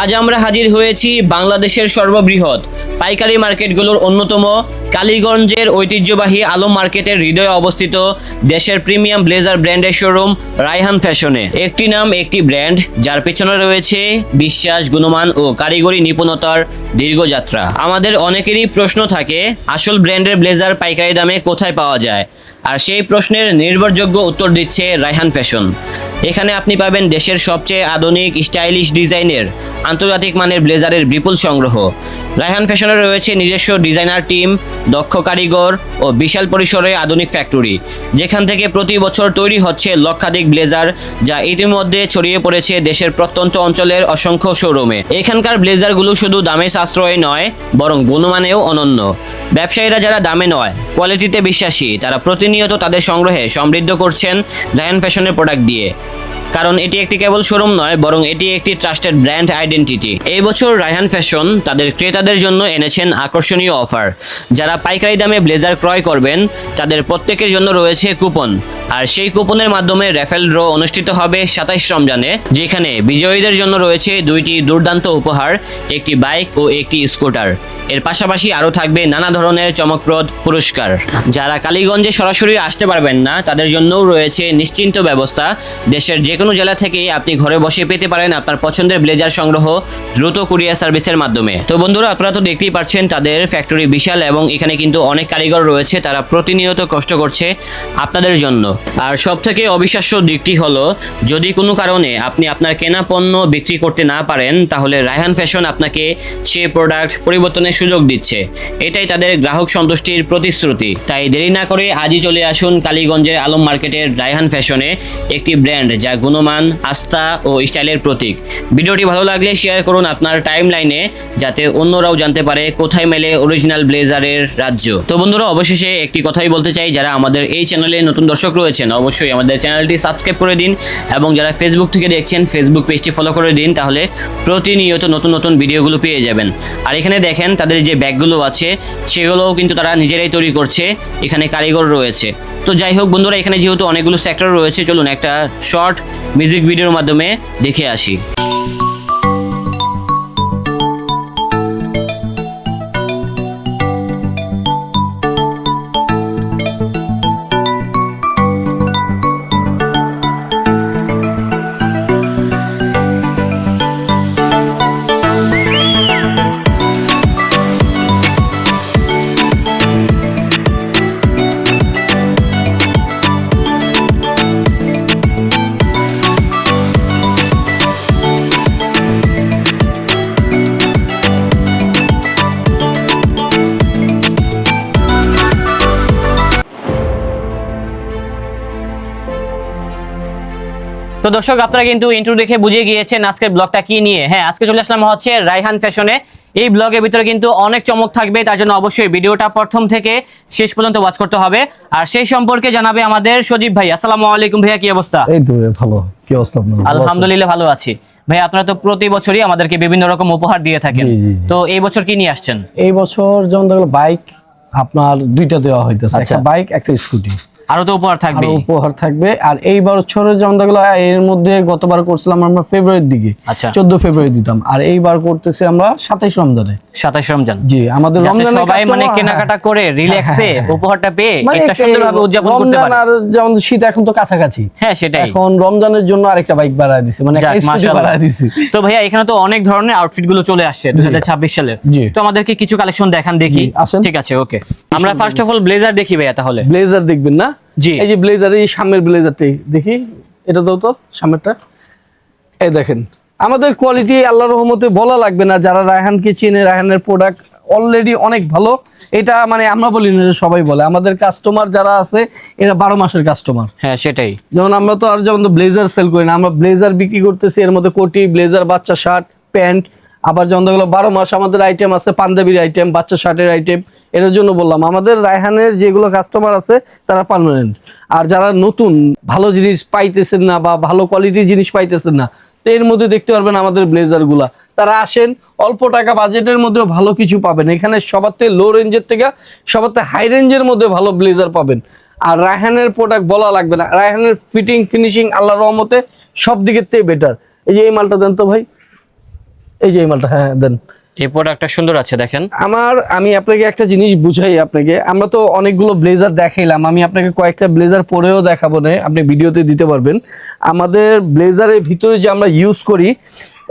আজ আমরা হাজির হয়েছি বাংলাদেশের সর্ববৃহৎ পাইকারি মার্কেটগুলোর অন্যতম কালীগঞ্জের ঐতিহ্যবাহী আলম মার্কেটের হৃদয়ে অবস্থিত দেশের প্রিমিয়াম ব্লেজার ব্র্যান্ডের শোরুম রায়হান ফ্যাশনে। একটি নাম, একটি ব্র্যান্ড, যার পেছনে রয়েছে বিশ্বাস, গুণমান ও কারিগরি নিপুণতার দীর্ঘযাত্রা আমাদের অনেকেরই প্রশ্ন থাকে, আসল ব্র্যান্ডের ব্লেজার পাইকারি দামে কোথায় পাওয়া যায়? আর সেই প্রশ্নের নির্ভরযোগ্য উত্তর দিচ্ছে রায়হান ফ্যাশন। এখানে আপনি পাবেন দেশের সবচেয়ে আধুনিক, স্টাইলিশ ডিজাইনের, আন্তর্জাতিক মানের ব্লেজারের বিপুল সংগ্রহ। রায়হান ফ্যাশনে রয়েছে নিজস্ব ডিজাইনার টিম, দক্ষ কারিগর ও বিশাল পরিসরে আধুনিক ফ্যাক্টরি, যেখান থেকে প্রতি বছর তৈরি হচ্ছে লক্ষাধিক ব্লেজার যা ইতিমধ্যে ছড়িয়ে পড়েছে দেশের প্রত্যন্ত অঞ্চলের অসংখ্য শোরুমে। এখানকার ব্লেজারগুলো শুধু দামে সাশ্রয় নয়, বরং গুণমানেও অনন্য। ব্যবসায়ীরা যারা দামে নয়, কোয়ালিটিতে বিশ্বাসী, তারা প্রতিনিয়ত তাদের সংগ্রহে সমৃদ্ধ করছেন রায়হান ফ্যাশনের প্রোডাক্ট দিয়ে। কারণ এটি একটি কেবল শোরুম নয়, বরং এটি একটি ট্রাস্টেড ব্র্যান্ড আইডেন্টিটি। এই বছর রায়হান ফ্যাশন তাদের ক্রেতাদের জন্য এনেছেন আকর্ষণীয় অফার। যারা পাইকারি দামে ব্লেজার ক্রয় করবেন, তাদের প্রত্যেকের জন্য রয়েছে কুপন। আর সেই কুপনের মাধ্যমে র্যাফেল ড্র অনুষ্ঠিত হবে সাতাইশ রমজানে, যেখানে বিজয়ীদের জন্য রয়েছে দুইটি দুর্দান্ত উপহার, একটি বাইক ও একটি স্কুটার। এর পাশাপাশি আরও থাকবে নানা ধরনের চমকপ্রদ পুরস্কার। যারা কালীগঞ্জে সরাসরি আসতে পারবেন না, তাদের জন্যও রয়েছে নিশ্চিন্ত ব্যবস্থা। দেশের যে কোনো জেলা থেকেই আপনি ঘরে বসে পেতে পারেন আপনার পছন্দের ব্লেজার সংগ্রহ দ্রুত কুরিয়ার সার্ভিসের মাধ্যমে। তো বন্ধুরা, আপনারা তো দেখতেই পাচ্ছেন তাদের ফ্যাক্টরি বিশাল এবং এখানে কিন্তু অনেক কারিগর রয়েছে, তারা প্রতিনিয়ত কষ্ট করছে আপনাদের জন্য। আর সব থেকে অবিশ্বাস্য দিকটি হলো, যদি কোনো কারণে আপনি আপনার কেনা পণ্য বিক্রি করতে না পারেন, তাহলে রায়হান ফ্যাশন আপনাকে সেই প্রোডাক্ট পরিবর্তনের সুযোগ দিচ্ছে। এটাই তাদের গ্রাহক সন্তুষ্টির প্রতিশ্রুতি। তাই দেরি না করে আজই চলে আসুন কালীগঞ্জের আলম মার্কেটের রায়হান ফ্যাশনে একটি ব্র্যান্ড। যা গুণমান, আস্থা ও স্টাইলের প্রতীক। ভিডিওটি ভালো লাগলে শেয়ার করুন আপনার টাইম লাইনে যাতে অন্যরাও জানতে পারে কোথায় মেলে অরিজিনাল ব্লেজারের রাজ্য। তো বন্ধুরা, অবশেষে একটি কথাই বলতে চাই, যারা আমাদের এই চ্যানেলে নতুন দর্শক রয়েছেন, অবশ্যই আমাদের চ্যানেলটি সাবস্ক্রাইব করে দিন এবং যারা ফেসবুক থেকে দেখছেন ফেসবুক পেজটি ফলো করে দিন, তাহলে প্রতিনিয়ত নতুন নতুন ভিডিওগুলো পেয়ে যাবেন। আর এখানে দেখেন, তাদের যে ব্যাগগুলো আছে, সেগুলোও কিন্তু তারা নিজেরাই তৈরি করছে, এখানে কারিগর রয়েছে। তো যাই হোক বন্ধুরা, এখানে যেহেতু অনেকগুলো সেক্টর রয়েছে, চলুন একটা শর্ট মিউজিক ভিডিওর মাধ্যমে দেখে আসি। দর্শক আপনারা কিন্তু ইন্ট্রো দেখে বুঝে গিয়েছেন আজকের ব্লগটা কি নিয়ে। হ্যাঁ আজকে চলে আসলাম হচ্ছে রাইহান ফ্যাশনে। এই ব্লগের ভিতরে কিন্তু অনেক চমক থাকবে তার জন্য অবশ্যই ভিডিওটা প্রথম থেকে শেষ পর্যন্ত ওয়াচ করতে হবে। আর সেই সম্পর্কে জানাবে আমাদের সজীব ভাই। আসসালামু আলাইকুম ভাইয়া কি অবস্থা? এই তো ভালো। কি অবস্থা আপনার? আলহামদুলিল্লাহ ভালো আছি। ভাই আপনারা তো প্রতি বছরই আমাদেরকে বিভিন্ন রকম উপহার দিয়ে থাকেন। তো এই বছর কি নিয়ে আসছেন? এই বছর যেমন দেখল বাইক আপনার দুইটা দেওয়া হইতেছে। আচ্ছা। একটা বাইক একটা স্কুটি আরও তো উপহার থাকবে উপহার থাকবে। আর এই বছরের যেমন দেখল এর মধ্যে গতবার করছিলাম আমরা ফেব্রুয়ারির দিকে। আচ্ছা। চোদ্দ ফেব্রুয়ারি দিতাম। আর এইবার করতেছি আমরা সাতাইশ রমজানে। সাতাশ রমজান। জি আমাদের যাতে রমজানের সবাই মানে কেনাকাটা করে রিল্যাক্সে হ্যাঁ, হ্যাঁ। উপহারটা পেয়ে মানে এটা সুন্দরভাবে উদযাপন করতে পারে আর যেমন শীত এখন তো কাছাকাছি। হ্যাঁ সেটাই। এখন রমজানের জন্য আরেকটা বাইক বাড়ায় দিছে মানে একটা স্কুটি বাড়ায় দিছি। তো ভাইয়া এখানে তো অনেক ধরনের আউটফিটগুলো চলে আসছে দুই হাজার ছাব্বিশ সালের। জি। তো আমাদেরকে কিছু কালেকশন দেখান দেখি। ঠিক আছে ওকে আমরা ফার্স্ট অফ অল ব্লেজার দেখি ভাইয়া তাহলে। ব্লেজার দেখবেন না? জি। এই যে ব্লেজার এই সামনের ব্লেজারটি দেখি এটা দাও তো সামনেরটা। এই দেখেন আমাদের কোয়ালিটি আল্লাহ রহমতে বলা লাগবে না যারা রায়হানকে চেনে রায়হানের প্রোডাক্ট অলরেডি অনেক ভালো। এটা মানে আমরা বলি না সবাই বলে। আমাদের কাস্টমার যারা আছে এরা বারো মাসের কাস্টমার হ্যাঁ সেটাই। যেমন আমরা তো আর যেমন ব্লেজার সেল করি না আমরা ব্লেজার বিক্রি করতেছি এর মধ্যে কোটি ব্লেজার বাচ্চা শার্ট প্যান্ট আবার যেমন দেখল বারো মাস আমাদের আইটেম আছে, পাঞ্জাবির আইটেম বাচ্চা শার্টের আইটেম এর জন্য বললাম। আমাদের রায়হানের যেগুলো কাস্টমার আছে, তারা পার্মানেন্ট আর যারা নতুন, ভালো জিনিস পাইতেছেন না বা ভালো কোয়ালিটির জিনিস পাইতেছেন না, তো এর মধ্যে দেখতে পারবেন আমাদের ব্লেজারগুলা তারা আসেন, অল্প টাকা বাজেটের মধ্যেও ভালো কিছু পাবেন। এখানে সবার থেকে লো রেঞ্জের থেকে সবার থেকে হাই রেঞ্জের মধ্যে ভালো ব্লেজার পাবেন। আর রায়হানের প্রোডাক্ট বলা লাগবে না। রায়হানের ফিটিং ফিনিশিং আল্লাহ রহমতে সব দিকের থেকে বেটার এই যে এই মালটা দেন তো ভাই। এই যে এই মালটা হ্যাঁ দেন। এই প্রোডাক্টটা সুন্দর আছে দেখেন। আমার আমি আপনাকে একটা জিনিস বুঝাই আপনাকে। আমরা তো অনেকগুলো ব্লেজার দেখাইলাম আমি আপনাকে কয়েকটা ব্লেজার পরেও দেখাবো না আপনি ভিডিওতে দিতে পারবেন। আমাদের ব্লেজারের ভিতরে যে আমরা ইউজ করি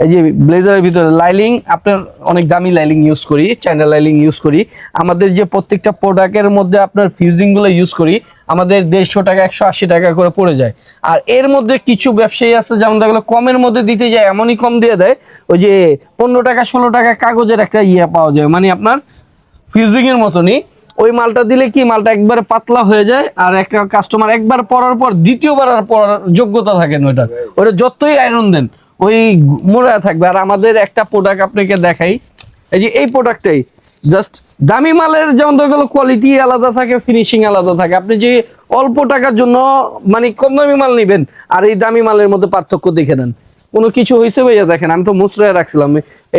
এই যে ব্লেজারের ভিতরে লাইলিং, আপনার অনেক দামি লাইলিং ইউজ করি চাইনা লাইলিং ইউজ করি। আমাদের যে প্রত্যেকটা প্রোডাক্টের মধ্যে আপনার ফিউজিংগুলো ইউজ করি, আমাদের দেড়শো টাকা, একশো আশি টাকা করে পড়ে যায়। আর এর মধ্যে কিছু ব্যবসায়ী আছে যেমন দেখল, কমের মধ্যে দিতে যায়, এমনই কম দিয়ে দেয়, ওই যে পনেরো টাকা, ষোলো টাকা কাগজের একটা ইয়ে পাওয়া যায় মানে আপনার ফিউজিং এর মতনই। ওই মালটা দিলে কি, মালটা একবারে পাতলা হয়ে যায়, আর একটা কাস্টমার একবার পরার পর, দ্বিতীয়বার আর পরার যোগ্যতা থাকে না ওইটার ওটা যতই আয়রন দেন ওই মোড়া থাকবে। আর আমাদের একটা প্রোডাক্ট আপনাকে দেখাই। এই যে এই প্রোডাক্টটাই জাস্ট দামি মালের যেমন দেখা গেলো কোয়ালিটি আলাদা থাকে ফিনিশিং আলাদা থাকে। আপনি যে অল্প টাকার জন্য মানে কম দামি মাল নেবেন আর এই দামি মালের মধ্যে পার্থক্য দেখে নেন। কোনো কিছু হয়েছে ভাইয়া? দেখেন আমি তো মুসরায় রাখছিলাম।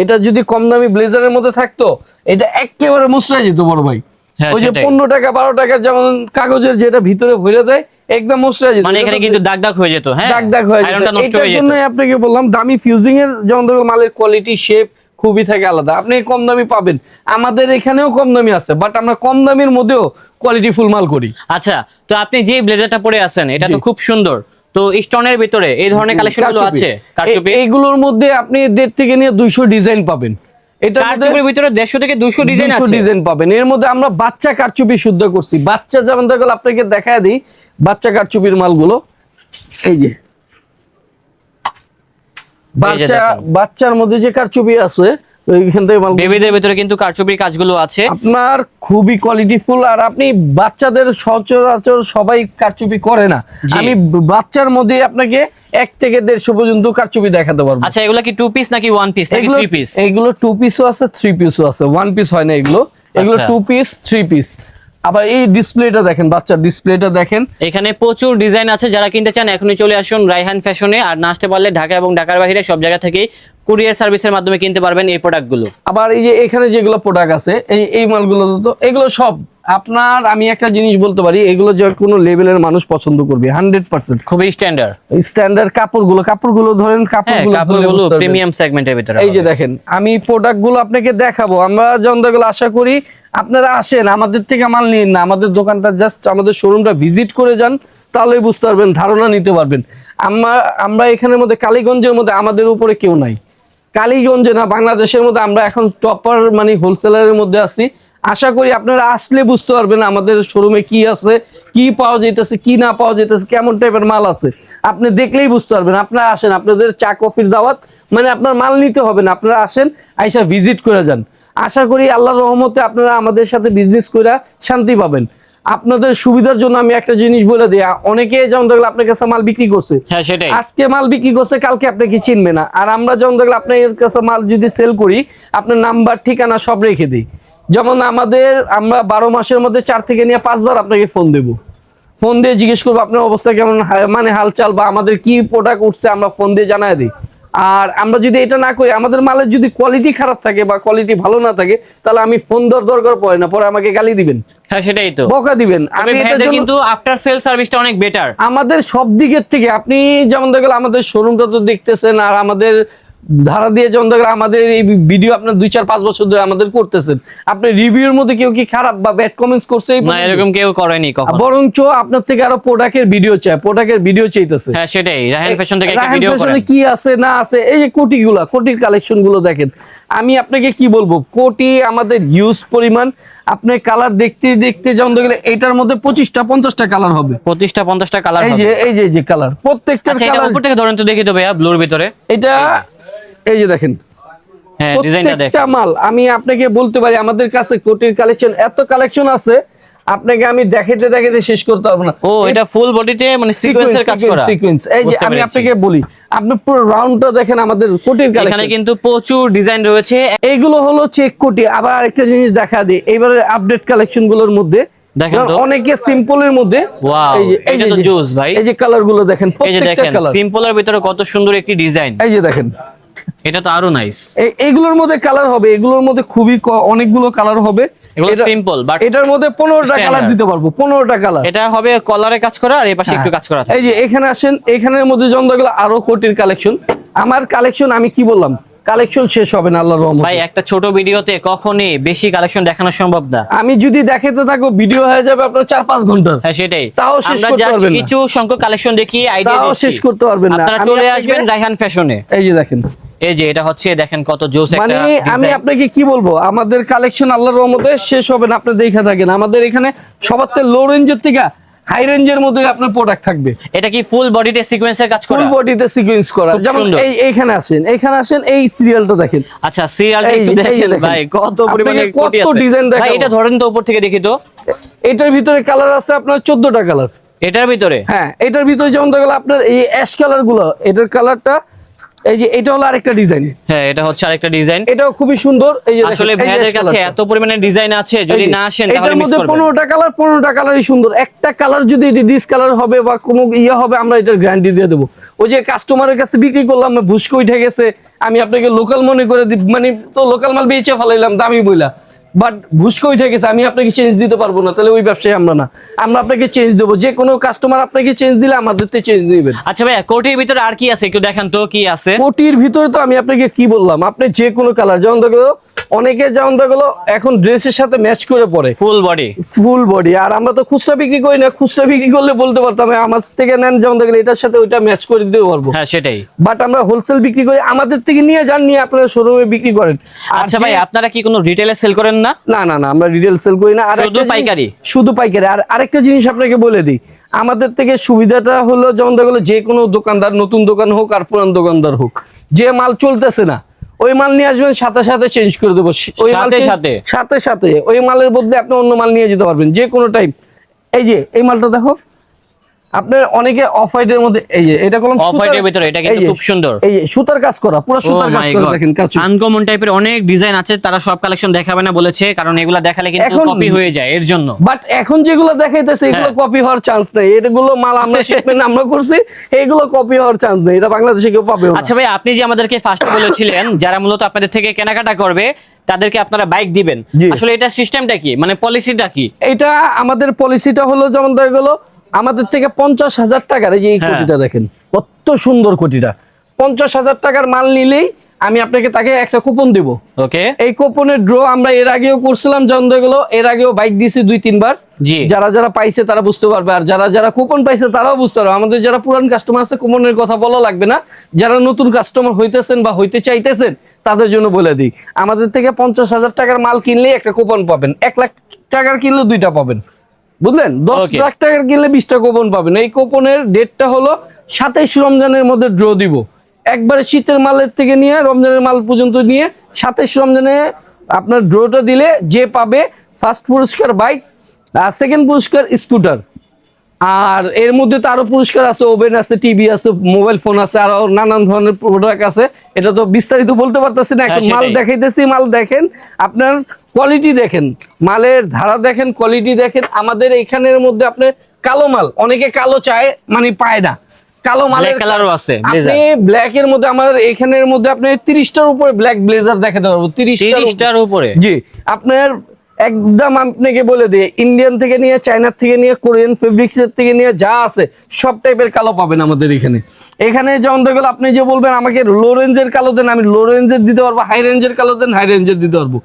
এটা যদি কম দামি ব্লেজারের মধ্যে থাকতো এটা একেবারে মুসরায় যেত বড় ভাই। হ্যাঁ, ওই যে পনেরো টাকা বারো টাকার যেমন কাগজের যেটা ভিতরে ভরে দেয় একদম মুসরায় মানে এখানে কিন্তু দাগ দাগ হয়ে যেত হ্যাঁ। দাগ দাগ হয়ে যেত। আয়রনটা নষ্ট এটার হয়ে যেত। জন্য আপনাকে বললাম দামি ফিউজিং এর যেমন মালের কোয়ালিটি শেপ খুবই থাকে আলাদা। আপনি কম দামি পাবেন। আমাদের এখানেও কম দামি আছে বাট আমরা কম দামের মধ্যেও কোয়ালিটি ফুল মাল করি। আচ্ছা তো আপনি যে ব্লেজারটা পরে আছেন এটা তো খুব সুন্দর। তো স্টোনের ভিতরে এই ধরনের কালেকশনগুলো আছে? এইগুলোর মধ্যে আপনি দেড় থেকে নিয়ে দুইশো ডিজাইন পাবেন। কারচুপির ভিতরে দেড়শো থেকে দুশো ডিজাইন আছে? ডিজাইন পাবেন। এর মধ্যে আমরা বাচ্চা কারচুপি শুদ্ধ করছি। বাচ্চা যেমন দেখো আপনাকে দেখা দিই বাচ্চা কারচুপির মালগুলো। এই যে। বাচ্চা বাচ্চার মধ্যে যে কারচুপি আছে ওইখান থেকে বেবিদের ভিতরে কিন্তু কারচুপির কাজগুলো আছে। আপনার খুবই কোয়ালিটিফুল আর আপনি বাচ্চাদের সচরাচর সবাই কারচুপি করে না। আমি বাচ্চার মধ্যে আপনাকে এক থেকে দেড়শো পর্যন্ত কারচুপি দেখাতে পারব। আচ্ছা এগুলা কি টু পিস নাকি ওয়ান পিস নাকি থ্রি পিস এগুলো টু পিসও আছে থ্রি পিসও আছে। ওয়ান পিস হয় না এগুলো। এগুলো। টু পিস থ্রি পিস আবার এই ডিসপ্লেটা দেখেন, বাচ্চার ডিসপ্লেটা দেখেন। এখানে প্রচুর ডিজাইন আছে, যারা কিনতে চান এখনই চলে আসুন রাইহান ফ্যাশনে, আর না আসতে পারলে ঢাকা এবং ঢাকার বাইরে সব জায়গা থেকেই কুরিয়ার সার্ভিসের মাধ্যমে কিনতে পারবেন এই প্রোডাক্টগুলো। আবার এই যে এখানে যেগুলো প্রোডাক্ট আছে এই এই মালগুলো তো এগুলো সব আপনার আমি একটা জিনিস বলতে পারি এগুলো যে কোনো লেভেলের মানুষ পছন্দ করবে হান্ড্রেড পার্সেন্ট খুবই স্ট্যান্ডার্ড স্ট্যান্ডার্ড কাপড়গুলো কাপড়গুলো ধরেন হ্যাঁ কাপড়গুলো কাপড়গুলো প্রিমিয়াম সেগমেন্টের ভিতরে এই যে দেখেন আমি প্রোডাক্টগুলো আপনাকে দেখাবো আমরা দেখল আশা করি আপনারা আসেন আমাদের থেকে মাল নিন না আমাদের দোকানটা জাস্ট আমাদের শোরুমটা ভিজিট করে যান তাহলেই বুঝতে পারবেন ধারণা নিতে পারবেন। আমরা আমরা এখানের মধ্যে কালীগঞ্জের মধ্যে আমাদের উপরে কেউ নাই। কালীগঞ্জে না, বাংলাদেশের মধ্যে আমরা এখন টপার মানে হোলসেলারের মধ্যে আছি। আশা করি আপনারা আসলে বুঝতে পারবেন আমাদের শোরুমে কি আছে, কি পাওয়া যেতেছে কি না পাওয়া যাইতেছে, কেমন টাইপের মাল আছে। আপনি দেখলেই বুঝতে পারবেন, আপনারা আসেন, আপনাদের চা, কফির দাওয়াত মানে আপনার মাল নিতে হবে না, আপনারা আসেন, আইসা ভিজিট করে যান। আশা করি আল্লাহর রহমতে আপনারা আমাদের সাথে বিজনেস করে শান্তি পাবেন। আপনাদের সুবিধার জন্য আমি একটা জিনিস বলে দিই অনেকে যেমন দেখল আপনার কাছে মাল বিক্রি করছে। হ্যাঁ সেটাই। আজকে মাল বিক্রি করছে কালকে আপনাকে চিনবে না? আর আমরা যেমন দেখলাম আপনার কাছে মাল যদি সেল করি আপনার নাম্বার ঠিকানা সব রেখে দিই। যেমন আমাদের আমরা বারো মাসের মধ্যে চার থেকে নিয়ে পাঁচবার আপনাকে ফোন দেব। ফোন দিয়ে জিজ্ঞেস করব আপনার অবস্থা কেমন মানে হালচাল বা আমাদের কি প্রোডাক্ট উঠছে আমরা ফোন দিয়ে জানাই দিই। আর আমরা যদি এটা না করি আমাদের মালের যদি কোয়ালিটি খারাপ থাকে বা কোয়ালিটি ভালো না থাকে তাহলে আমি ফোন দর দরকার পড়ে না পরে আমাকে গালি দিবেন। হ্যাঁ সেটাই তো। বকা দিবেন। আমি কিন্তু আফটার সেল সার্ভিসটা অনেক বেটার আমাদের সব দিকের থেকে আপনি যেমন দেখলেন আমাদের শোরুমটা তো দেখতেছেন আর আমাদের ধারা দিয়ে দেখলেন আমাদের এই ভিডিও আপনার দুই চার পাঁচ বছর ধরে আমাদের করতেছেন আপনি রিভিউর মধ্যে কেউ কি খারাপ বা ব্যাড কমেন্টস করছে না এরকম কেউ করেনি কখন। বরঞ্চ আপনার থেকে আরও প্রোডাক্টের ভিডিও চায় প্রোডাক্টের ভিডিও চাইতেছে। হ্যাঁ সেটাই। রাহান ফ্যাশন থেকে একটা ভিডিও ফ্যাশনে করেন। কি আছে না আছে এই যে কোটিগুলা কোটির কালেকশনগুলো দেখেন। আমি আপনাকে কি বলব কোটি আমাদের ইউজ পরিমাণ। আপনি কালার দেখতে দেখতে যেমন দেখলে এটার মধ্যে পঁচিশটা পঞ্চাশটা কালার হবে। পঁচিশটা পঞ্চাশটা কালার এই যে এই যে যে কালার প্রত্যেকটা কালার উপর থেকে ধরেন তো দেখি তো ভাইয়া ব্লুর ভিতরে। এটা এই যে দেখেন হ্যাঁ প্রত্যেকটা মাল আমি আপনাকে বলতে পারি আমাদের কাছে কোটির কালেকশন এত কালেকশন আছে আপনাকে আমি দেখাতে দেখাতে শেষ করতে পারব না। ও এটা ফুল বডিতে মানে সিকোয়েন্সের কাজ করা। সিকোয়েন্স এই যে আমি আপনাকে বলি আপনি পুরো রাউন্ডটা দেখেন আমাদের কোটির এখানে কিন্তু প্রচুর ডিজাইন রয়েছে। এইগুলো হলো চেক কোটি। আবার আরেকটা জিনিস দেখা দিই এবারে আপডেট কালেকশনগুলোর মধ্যে। দেখেন অনেকে সিম্পলের মধ্যে Wow, এই যে এই এটা তো ভাই। এই যে কালারগুলো দেখেন প্রত্যেকটা কালার সিম্পলের ভিতরে কত সুন্দর একটি ডিজাইন এই যে দেখেন। এটা তো আরও নাইস এইগুলোর মধ্যে কালার হবে এগুলোর মধ্যে খুবই অনেকগুলো কালার হবে। সিম্পল বাট এটার মধ্যে পনেরোটা Standard. কালার দিতে পারব পনেরোটা কালার এটা হবে কলারে কাজ করা আর এই পাশে একটু কাজ করা থাকে। এই যে এখানে আসেন এখানের মধ্যে যন্ত্রগুলো আরও কোটির কালেকশন আমার কালেকশন আমি কি বললাম? কালেকশন শেষ হবে না আল্লাহর রহমতে। ভাই একটা ছোট ভিডিওতে কখনই বেশি কালেকশন দেখানো সম্ভব না। আমি যদি দেখাতে থাকব ভিডিও হয়ে যাবে আপনার চার পাঁচ ঘণ্টা হ্যাঁ সেটাই। তাও শেষ করতে পারবেন না। কিছু সংখ্যক কালেকশন দেখিয়ে আইডিয়া তাও শেষ করতে পারবেন না। আপনারা চলে আসবেন রাইহান ফ্যাশনে এই যে দেখেন। এই যে এটা হচ্ছে দেখেন কত জোস মানে আমি আপনাকে কি বলব? আমাদের কালেকশন আল্লাহর রহমতে শেষ হবে না আপনি দেখে থাকেন। আমাদের এখানে সবার থেকে লো রেঞ্জের থেকে হাই রেঞ্জের মধ্যে আপনার প্রোডাক্ট থাকবে। এটা কি ফুল বডিতে সিকোয়েন্সের কাজ ফুল বডিতে সিকোয়েন্স করা। যেমন এই এইখানে আসেন এইখানে আসেন এই সিরিয়ালটা দেখেন। আচ্ছা সিরিয়ালটা একটু দেখেন দেখেন। ভাই কত পরিমাণে কত আছে। design ভাই এটা ধরেন তো উপর থেকে দেখি তো। এটার ভিতরে কালার আছে আপনার চোদ্দটা কালার এটার ভিতরে? হ্যাঁ এটার ভিতরে যেমন দেখা আপনার এই অ্যাশ কালারগুলো এটার কালারটা এই যে এটা হলো আরেকটা ডিজাইন। হ্যাঁ এটা হচ্ছে আরেকটা ডিজাইন। এটাও খুবই সুন্দর। এই যে আসলে ভাইয়াদের কাছে এত পরিমাণে ডিজাইন আছে যদি না আসেন তাহলে এটার মিস মধ্যে করবেন। পনেরোটা কালার পনেরোটা কালারই সুন্দর। একটা কালার যদি ডিস কালার হবে বা কোনো ইয়ে হবে আমরা এটার গ্যারান্টি দিয়ে দেব। ওই যে কাস্টমারের কাছে বিক্রি করলাম ভুসকে উঠে গেছে। আমি আপনাকে লোকাল মনে করে মানে তো লোকাল মাল বেচে ফেলাইলাম দামি বইলা। বাট ভুসকে উঠে গেছে আমি আপনাকে চেঞ্জ দিতে পারব না তাহলে ওই ব্যবসায় আমরা না। আমরা আপনাকে চেঞ্জ দেবো যে কোনো কাস্টমার আপনাকে চেঞ্জ দিলে আমাদের তো চেঞ্জ দিবেন। আচ্ছা ভাই কোটির ভিতরে আর কি আছে? একটু দেখান তো কি আছে। কোটির ভিতরে তো আমি আপনাকে কি বললাম আপনি যে কোনো কালার যেমন দেখল অনেকে যেমন দেখল এখন ড্রেসের সাথে ম্যাচ করে পরে। ফুল বডি ফুল বডি আর আমরা তো খুচরা বিক্রি করি না খুচরা বিক্রি করলে বলতে পারতাম আমার থেকে নেন যেমন দেখলে এটার সাথে ওইটা ম্যাচ করে দিতে পারব। হ্যাঁ সেটাই। বাট আমরা হোলসেল বিক্রি করি আমাদের থেকে নিয়ে যান নিয়ে আপনারা শোরুমে বিক্রি করেন। আচ্ছা ভাই আপনারা কি কোনো রিটেলে সেল করেন না? না না না আমরা রিটেল সেল করি না। আর শুধু পাইকারি? শুধু পাইকারি। আর আরেকটা জিনিস আপনাকে বলে দিই। আমাদের থেকে সুবিধাটা হলো যেমন দেখল যে কোনো দোকানদার নতুন দোকান হোক আর পুরান দোকানদার হোক যে মাল চলতেছে না ওই মাল নিয়ে আসবেন সাথে সাথে চেঞ্জ করে দেবো। ওই সাথে সাথে? সাথে সাথে। ওই মালের বদলে আপনি অন্য মাল নিয়ে যেতে পারবেন যে কোনো টাইপ এই যে এই মালটা দেখো। আপনার অনেকে অফ হোয়াইটের মধ্যে এই যে এটা কলম white এর ভিতরে, এটা কিন্তু খুব সুন্দর। এই সুতার কাজ করা পুরো সুতার কাজ করা দেখেন কাজ আনকমন টাইপের অনেক ডিজাইন আছে তারা সব কালেকশন দেখাবে না বলেছে কারণ এগুলা দেখালে কিন্তু কপি হয়ে যায় এর জন্য। বাট এখন যেগুলো দেখাইতেছে এগুলো হ্যাঁ। কপি হওয়ার চান্স নেই। এগুলো মাল আমরা শিপমেন্ট আমরা করছি এগুলো কপি হওয়ার চান্স নেই। এটা বাংলাদেশে কেউ পাবে না। আচ্ছা ভাই আপনি যে আমাদেরকে ফার্স্ট বলেছিলেন যারা মূলত আপনাদের থেকে কেনাকাটা করবে তাদেরকে আপনারা বাইক দিবেন। আসলে এটা সিস্টেমটা কি? মানে পলিসিটা কি? এটা আমাদের পলিসিটা হলো যেমন দেখা গেলো আমাদের থেকে পঞ্চাশ হাজার টাকার এই যে এই হ্যাঁ। কোটিটা দেখেন কত সুন্দর কোটিটা পঞ্চাশ হাজার টাকার মাল নিলেই আমি আপনাকে তাকে একটা কুপন দেব। ওকে। এই কুপনের ড্র আমরা এর আগেও করছিলাম যেমন গেলো এর আগেও বাইক দিয়েছি দুই তিনবার। জি। যারা যারা পাইছে তারা বুঝতে পারবে আর যারা যারা কুপন পাইছে তারাও বুঝতে পারবে। আমাদের যারা পুরান কাস্টমার আছে কুপনের কথা বলা লাগবে না। যারা নতুন কাস্টমার হইতেছেন বা হইতে চাইতেছেন তাদের জন্য বলে দিই। আমাদের থেকে পঞ্চাশ হাজার টাকার মাল কিনলে একটা কুপন পাবেন। এক লাখ টাকার কিনলে দুইটা পাবেন। বুঝলেন? দশ লাখ টাকা কিনলে বিশটা কোপন পাবেন। এই কোপনের ডেটটা হলো সাতাইশ রমজানের মধ্যে ড্র দিব। একবারে শীতের মালের থেকে নিয়ে রমজানের মাল পর্যন্ত নিয়ে সাতাইশ রমজানে আপনার ড্রটা দিলে যে পাবে ফার্স্ট পুরস্কার বাইক আর সেকেন্ড পুরস্কার স্কুটার আর এর মধ্যে তো আরও পুরস্কার আছে ওভেন আছে টিভি আছে মোবাইল ফোন আছে আরও নানান ধরনের প্রোডাক্ট আছে। এটা তো বিস্তারিত বলতে পারতেছি না এখন হ্যাঁ, মাল দেখাইতেছি মাল দেখেন আপনার কোয়ালিটি দেখেন মালের ধারা দেখেন কোয়ালিটি দেখেন আমাদের এখানের মধ্যে আপনার কালো মাল অনেকে কালো চায় মানে পায় না। কালো মালের কালারও আছে আপনি ব্ল্যাক এর মধ্যে আমাদের এখানের মধ্যে আপনি তিরিশটার উপরে ব্ল্যাক ব্লেজার দেখাতে পারব তিরিশটার তিরিশটার উপরে? জি আপনার একদম আপনাকে বলে দিয়ে ইন্ডিয়ান থেকে নিয়ে চায়নার থেকে নিয়ে কোরিয়ান ফেব্রিক্স থেকে নিয়ে, যা আছে, সব টাইপের কালো পাবেন আমাদের এখানে। এখানে যেমন দেখল আপনি যে বলবেন, আমাকে লো রেঞ্জের কালো দেন, আমি লো রেঞ্জের দিতে পারব হাই রেঞ্জের কালো দেন হাই রেঞ্জের দিতে পারব।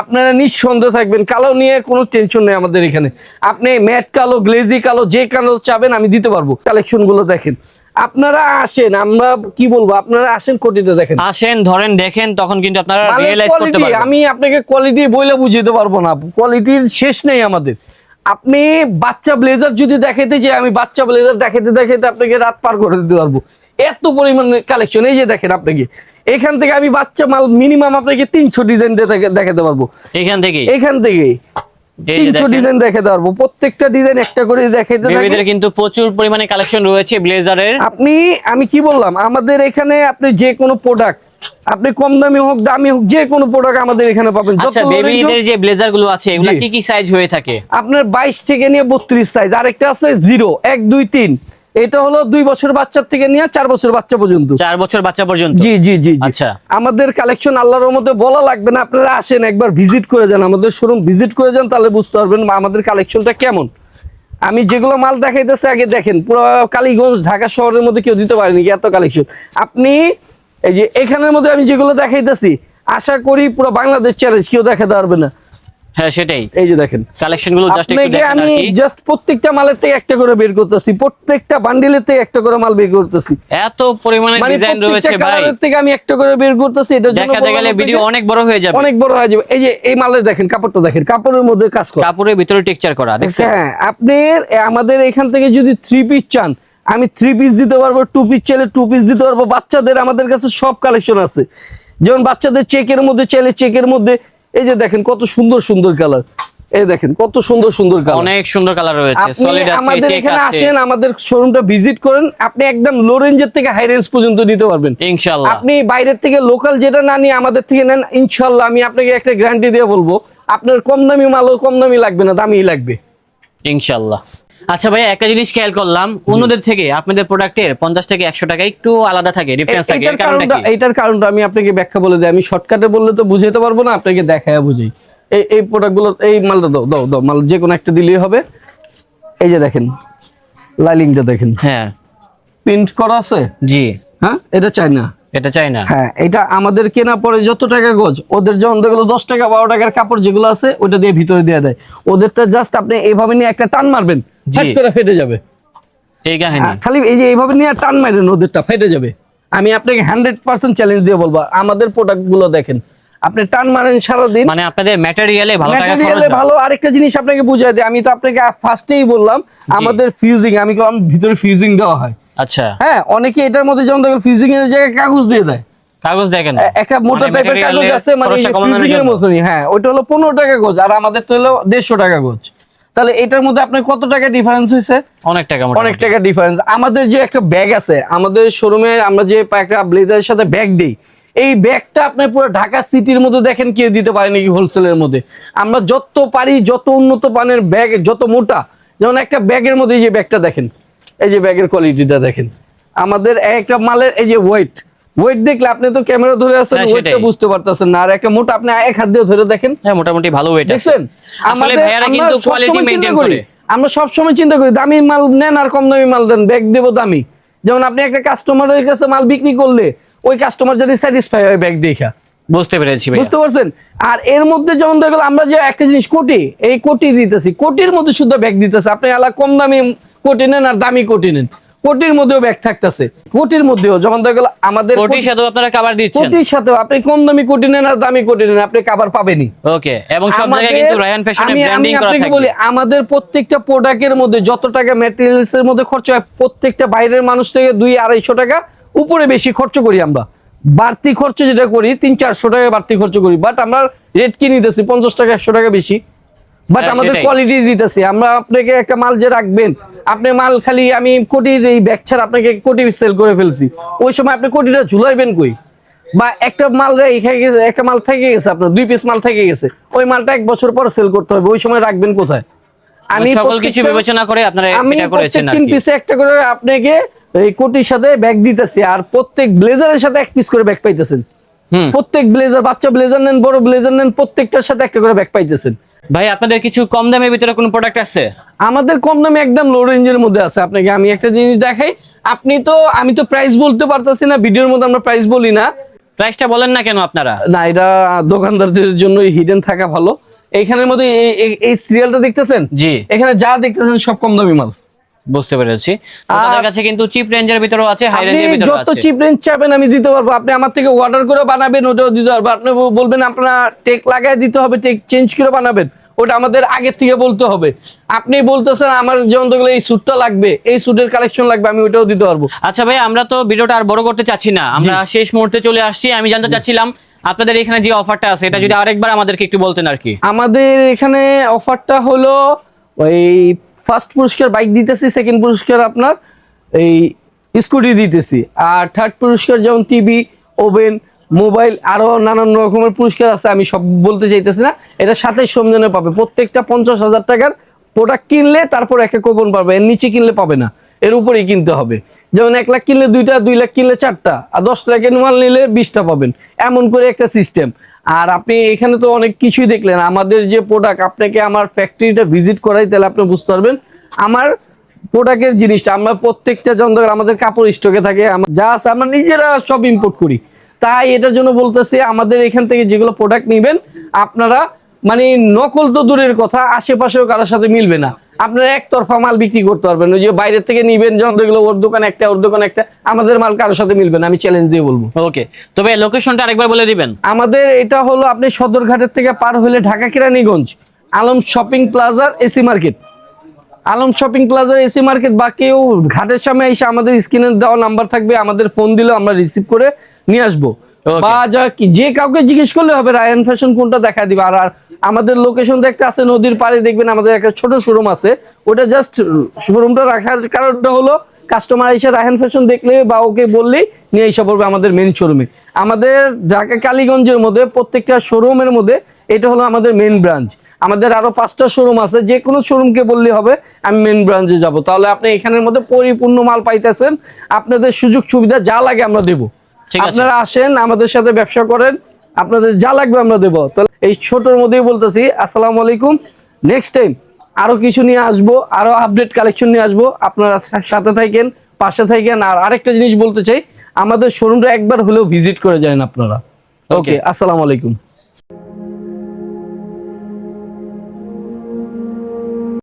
আপনারা নিঃসন্দেহ থাকবেন, কালো নিয়ে কোনো টেনশন নেই আমাদের এখানে। আপনি ম্যাট কালো গ্লেজি কালো, যে কালো চাবেন, আমি দিতে পারব। কালেকশনগুলো দেখেন। আপনারা আসেন আমরা কি বলব আপনারা আসেন কোটিতে দেখেন। আসেন ধরেন দেখেন তখন কিন্তু আপনারা রিয়েলাইজ করতে পারবেন। আমি আপনাকে কোয়ালিটি বইলে বুঝিয়ে পারব না। কোয়ালিটির শেষ নেই আমাদের। আপনি বাচ্চা ব্লেজার যদি দেখাইতে যে আমি বাচ্চা ব্লেজার দেখাইতে দেখাইতে আপনাকে রাত পার করে দিতে পারব। এত পরিমাণে কালেকশন এই যে দেখেন আপনাকে। এখান থেকে আমি বাচ্চা মাল মিনিমাম আপনাকে তিনশো ডিজাইন দেখাতে পারব। এখান থেকে? এখান থেকে। তিনশো দেখেন। ডিজাইন দেখাতে পারব। প্রত্যেকটা ডিজাইন একটা করে দেখাইতে থাকি। কিন্তু প্রচুর পরিমাণে কালেকশন রয়েছে ব্লেজারের আপনি আমি কি বললাম? আমাদের এখানে আপনি যে কোনো প্রোডাক্ট আপনি কম দামি হোক দামি হোক যে কোনো প্রোডাক্ট আমাদের এখানে পাবেন। আচ্ছা বেবিদের যে ব্লেজারগুলো আছে এগুলো কি কি সাইজ হয়ে থাকে? আপনার বাইশ থেকে নিয়ে বত্রিশ সাইজ আরেকটা আছে জিরো এক দুই তিন। এটা হলো দুই বছর বাচ্চার থেকে নিয়ে চার বছর বাচ্চা পর্যন্ত। চার বছর বাচ্চা পর্যন্ত? জি জি জি। আচ্ছা। আমাদের কালেকশন আল্লাহর মধ্যে বলা লাগবে না আপনারা আসেন একবার ভিজিট করে যান আমাদের শোরুম ভিজিট করে যান তাহলে বুঝতে পারবেন আমাদের কালেকশনটা কেমন। আমি যেগুলো মাল দেখাইতেছে আগে দেখেন পুরো কালীগঞ্জ ঢাকা শহরের মধ্যে কেউ দিতে পারেনি এত কালেকশন আপনি এই যে এখানের মধ্যে আমি যেগুলো দেখাইতেছি আশা করি পুরো বাংলাদেশ চ্যালেঞ্জ কেউ দেখাতে পারবে না। হ্যাঁ সেটাই। এই যে দেখেন। জাস্ট একটু দেখেন আমি জাস্ট প্রত্যেকটা মালের থেকে একটা করে বের করতেছি প্রত্যেকটা বান্ডিলের থেকে একটা করে মাল বের করতেছি। এত পরিমাণে মানে ডিজাইন রয়েছে ভাই। কালারের থেকে আমি একটা করে বের করতেছি এটার জন্য বললাম গেলে ভিডিও অনেক বড় হয়ে যাবে। অনেক বড় হয়ে যাবে। এই যে এই মালের দেখেন কাপড়টা দেখেন কাপড়ের মধ্যে কাজ করা। কাপড়ের ভিতরে টেক্সচার করা দেখছেন? হ্যাঁ আপনি আমাদের এখান থেকে যদি থ্রি পিস চান আমি থ্রি পিস দিতে পারব টু পিস চাইলে টু পিস দিতে পারব। বাচ্চাদের আমাদের কাছে সব কালেকশন আছে। যেমন বাচ্চাদের চেকের মধ্যে চাইলে চেকের মধ্যে এই যে দেখেন কত সুন্দর সুন্দর কালার। এই দেখেন কত সুন্দর সুন্দর কালার। অনেক সুন্দর কালার রয়েছে সলিড আছে আমাদের এখানে আসেন আমাদের শোরুমটা ভিজিট করেন আপনি একদম লো রেঞ্জের থেকে হাই রেঞ্জ পর্যন্ত নিতে পারবেন। ইনশাআল্লাহ আপনি বাইরের থেকে লোকাল যেটা না নিয়ে আমাদের থেকে নেন ইনশাআল্লাহ আমি আপনাকে একটা গ্যারান্টি দিয়ে বলব আপনার কম দামি মালও কম দামি লাগবে না দামিই লাগবে। ইনশাআল্লাহ আচ্ছা ভাই একটা জিনিস খেয়াল করলাম। অন্যদের থেকে আপনাদের প্রোডাক্টের পঞ্চাশ থেকে একশো টাকা একটু আলাদা থাকে ডিফারেন্স থাকে। এর কারণটা কারণটা কারণটা আমি আপনাকে ব্যাখ্যা বলে দিই। আমি শর্টকাটে বললে তো বুঝাতে পারব না আপনাকে দেখায় বুঝাই। এই এই প্রোডাক্টগুলো এই মালটা দাও দাও দাও মাল যে কোনো একটা দিলেই হবে। এই যে দেখেন লাইলিংটা দেখেন। হ্যাঁ। প্রিন্ট করা আছে? জি। হ্যাঁ? এটা চাই না এটা চাই না? হ্যাঁ এটা আমাদের কেনা পরে যত টাকা গজ ওদের যেমন দেখল দশ টাকা বারো টাকার কাপড় যেগুলো আছে ওটা দিয়ে ভিতরে দিয়ে দেয়। ওদেরটা জাস্ট আপনি এইভাবে নিয়ে একটা টান মারবেন করে ফেটে যাবে। এই কাহিনী। হ্যাঁ, খালি এই যে এইভাবে নিয়ে টান মারেন ওদেরটা ফেটে যাবে। আমি আপনাকে হান্ড্রেড পার্সেন্ট চ্যালেঞ্জ দিয়ে বলব আমাদের প্রোডাক্টগুলো দেখেন। আপনি টান মারেন সারাদিন। মানে আপনাদের ম্যাটেরিয়ালে ভালো ম্যাটেরিয়ালে ভালো আরেকটা জিনিস আপনাকে বুঝাই দিই আমি তো আপনাকে ফার্স্টেই বললাম আমাদের ফিউজিং আমি ভিতরে ফিউজিং দেওয়া হয়। আচ্ছা। হ্যাঁ অনেকে এটার মধ্যে যেমন দেখেন ফিউজিং এর জায়গায় কাগজ দিয়ে দেয়। কাগজ দেখেন। একটা মোটা টাইপের কাগজ আছে মানে ফিউজিং এর মতনই হ্যাঁ ওইটা হলো পনেরো টাকা গজ আর আমাদের তো হলো দেড়শো টাকা গজ। তাহলে এটার মধ্যে আপনার কত টাকা ডিফারেন্স হয়েছে? অনেক টাকা অনেক টাকা ডিফারেন্স আমাদের যে একটা ব্যাগ আছে আমাদের শোরুমে আমরা যে একটা ব্লেজারের সাথে ব্যাগ দিই এই ব্যাগটা আপনি পুরো ঢাকা সিটির মধ্যে দেখেন কেউ দিতে পারে নাকি হোলসেলের মধ্যে। আমরা যত পারি যত উন্নত মানের ব্যাগ যত মোটা যেমন একটা ব্যাগের মধ্যে যে ব্যাগটা দেখেন। এই যে ব্যাগের কোয়ালিটিটা দেখেন। আমাদের একটা মালের এই যে ওয়েট ওয়েট দেখলে আপনি তো ক্যামেরা ধরে আছেন হ্যাঁ, ওয়েটটা বুঝতে পারতেছেন না। আর একটা মোটা আপনি এক হাত দিয়ে ধরে দেখেন। হ্যাঁ মোটামুটি ভালো ওয়েট আছে। আসলে ভাইয়ারা কিন্তু কোয়ালিটি মেইনটেইন করে। আমরা সবসময় চিন্তা করি দামি মাল নেন আর কম দামি মাল দেন ব্যাগ দেবো দামি। যেমন আপনি একটা কাস্টমারের কাছে মাল বিক্রি করলে ওই কাস্টমার যদি স্যাটিসফাই হয় ব্যাগ দেখা। বুঝতে পেরেছি ভাই বুঝতে পারছেন? আর এর মধ্যে যেমন দেখলাম আমরা যে একটা জিনিস কোটি এই কোটি দিতেছি কোটির মধ্যে শুদ্ধ ব্যাগ দিতেছে। আপনি আলা কম দামি কোটি নেন আর দামি কোটি নেন কোটির মধ্যেও ব্যাগ থাকতেছে। কোটির মধ্যেও যেমন দেখল আমাদের কোটির সাথে আপনারা খাবার দিচ্ছেন। কোটির সাথেও আপনি কম দামি কোটি নেন আর দামি কোটি নেন আপনি কাবার পাবেনই। ওকে এবং সব জায়গায় কিন্তু রায়ান ফ্যাশনে আমি- ব্র্যান্ডিং আমি করা থাকে বলি আমাদের প্রত্যেকটা প্রোডাক্টের মধ্যে যত টাকা ম্যাটেরিয়ালস এর মধ্যে খরচ হয় প্রত্যেকটা বাইরের মানুষ থেকে দুই আড়াইশো টাকা উপরে বেশি খরচ করি আমরা। বাড়তি খরচ যেটা করি তিন চারশো টাকা বাড়তি খরচ করি বাট আমরা রেট কি নিতেছি পঞ্চাশ টাকা একশো টাকা বেশি। বাট হ্যাঁ, আমাদের কোয়ালিটি দিতেছি। আমরা আপনাকে একটা মাল যে রাখবেন আপনি মাল খালি আমি কোটির এই ব্যাগ ছাড়া আপনাকে কোটি সেল করে ফেলছি। ওই সময় আপনি কোটিটা ঝুলাইবেন কই? বা একটা মাল গেছে একটা মাল থেকে গেছে আপনার দুই পিস মাল থেকে গেছে। ওই মালটা এক বছর পর সেল করতে হবে ওই সময় রাখবেন কোথায়? আমি সকল কিছু বিবেচনা করে আপনারা এটা করেছেন তিন পিসে একটা করে আপনাকে এই কোটির সাথে ব্যাগ দিতেছি আর প্রত্যেক ব্লেজারের সাথে এক পিস করে ব্যাগ পাইতেছেন। প্রত্যেক ব্লেজার বাচ্চা ব্লেজার নেন বড় ব্লেজার নেন প্রত্যেকটার সাথে একটা করে ব্যাগ পাইতেছেন। ভাই আপনাদের কিছু কম দামের ভিতরে কোনো প্রোডাক্ট আছে? আমাদের কম দামে একদম লো রেঞ্জের মধ্যে আছে। আপনাকে আমি একটা জিনিস দেখাই। আপনি তো আমি তো প্রাইস বলতে পারতাছি না ভিডিওর মধ্যে আমরা প্রাইস বলি না। প্রাইসটা বলেন না কেন আপনারা? না এটা দোকানদারদের জন্য হিডেন থাকা ভালো। এইখানের মধ্যে এই- সিরিয়ালটা দেখতেছেন? জি। এখানে যা দেখতেছেন সব কম দামি মাল। বুঝতে পেরেছি। আপনাদের কাছে কিন্তু চিপ রেঞ্জের ভিতরেও আছে হাই রেঞ্জের ভিতরেও আছে। যত চিপ রেঞ্জ চাবেন আমি দিতে পারব। আপনি আমার থেকে অর্ডার করে বানাবেন ওটাও দিতে পারব। আপনি বলবেন আপনার টেক লাগায় দিতে হবে টেক চেঞ্জ করে বানাবেন। ওটা আমাদের আগের থেকে বলতে হবে। আপনি বলতেছেন আমার যেমন দেখলে এই স্যুটটা লাগবে এই স্যুটের কালেকশন লাগবে আমি ওটাও দিতে পারব। আচ্ছা ভাই আমরা তো ভিডিওটা আর বড় করতে চাচ্ছি না। আমরা শেষ মুহূর্তে চলে আসছি। আমি জানতে চাচ্ছিলাম আপনাদের এখানে যে অফারটা আছে এটা যদি আরেকবার আমাদেরকে একটু বলতেন আর কি। আমাদের এখানে অফারটা হলো ওই ফার্স্ট পুরস্কার বাইক দিতেছি সেকেন্ড পুরস্কার আপনার এই স্কুটি দিতেছি। আর থার্ড পুরস্কার যেমন টিভি ওভেন মোবাইল আরও নানান রকমের পুরস্কার আছে, আমি সব বলতে চাইতেছি না। এটা সাথে সমজনে পাবে। প্রত্যেকটা পঞ্চাশ হাজার টাকার প্রোডাক্ট কিনলে তারপর একটা কোপন পাবে, এর নিচে কিনলে পাবে না। এর উপরেই কিনতে হবে। যেমন এক লাখ কিনলে দুইটা, দুই লাখ কিনলে চারটা, আর দশ লাখের মাল নিলে বিশটা পাবেন। এমন করে একটা সিস্টেম আর আপনি এখানে তো অনেক কিছুই দেখলেন। আমাদের যে প্রোডাক্ট আপনাকে আমার ফ্যাক্টরিটা ভিজিট করাই, তাহলে আপনি বুঝতে পারবেন। আমার প্রোডাক্টের জিনিসটা, আমরা প্রত্যেকটা যন্ত্র আমাদের কাপড় স্টকে থাকে। যা আছে, আমরা নিজেরা সব ইম্পোর্ট করি। তাই এটার জন্য বলতেছি, আমাদের এখান থেকে যেগুলো প্রোডাক্ট নেবেন, আপনারা মানে নকল তো দূরের কথা আশেপাশেও কারোর সাথে মিলবে না। আপনারা একতরফা মাল বিক্রি করতে পারবেন। ওই যে বাইরের থেকে নিবেন যন্ত্রগুলো ওর দোকান একটা ওর দোকান একটা আমাদের মাল কারোর সাথে মিলবে না আমি চ্যালেঞ্জ দিয়ে বলব। ওকে তবে লোকেশনটা আরেকবার বলে দিবেন। আমাদের এটা হলো আপনি সদরঘাটের থেকে পার হলে ঢাকা কেরানীগঞ্জ আলম শপিং প্লাজার এসি মার্কেট। আলম শপিং প্লাজার এসি মার্কেট বা কেউ ঘাটের সামনে এসে আমাদের স্ক্রিনে দেওয়া নাম্বার থাকবে আমাদের ফোন দিলে আমরা রিসিভ করে নিয়ে আসব. বা যা যে কাউকে জিজ্ঞেস করলে হবে রায়ান ফ্যাশন কোনটা দেখা দিবে। আর আমাদের লোকেশন দেখতে আছে, নদীর পাড়ে দেখবেন আমাদের একটা ছোট শোরুম আছে। ওটা জাস্ট শোরুমটা রাখার কারণটা হলো কাস্টমার এসে রায়হান ফ্যাশন দেখলে বা ওকে বললেই নিয়ে এসে পড়বে আমাদের মেন শোরুমে আমাদের ঢাকা কালীগঞ্জের মধ্যে, প্রত্যেকটা শোরুমের মধ্যে এটা হলো আমাদের মেন ব্রাঞ্চ আমাদের আরও পাঁচটা শোরুম আছে, যে কোনো শোরুমকে বললে হবে, আমি মেন ব্রাঞ্চে যাব। তাহলে আপনি এখানের মধ্যে পরিপূর্ণ মাল পাইতেছেন, আপনাদের সুযোগ সুবিধা যা লাগে আমরা দেবো। আপনারা আসেন আমাদের সাথে ব্যবসা করেন। আপনাদের যা লাগবে আমরা দেবো। তাহলে এই ছোটর মধ্যেই বলতেছি আসসালামু আলাইকুম। নেক্সট টাইম আরও কিছু নিয়ে আসব আরও আপডেট কালেকশন নিয়ে আসব। আপনারা সাথে থাকেন পাশে থাকেন। আর আরেকটা জিনিস বলতে চাই আমাদের শোরুমটা একবার হলেও ভিজিট করে যান আপনারা। ওকে আসসালাম আসসালামু আলাইকুম।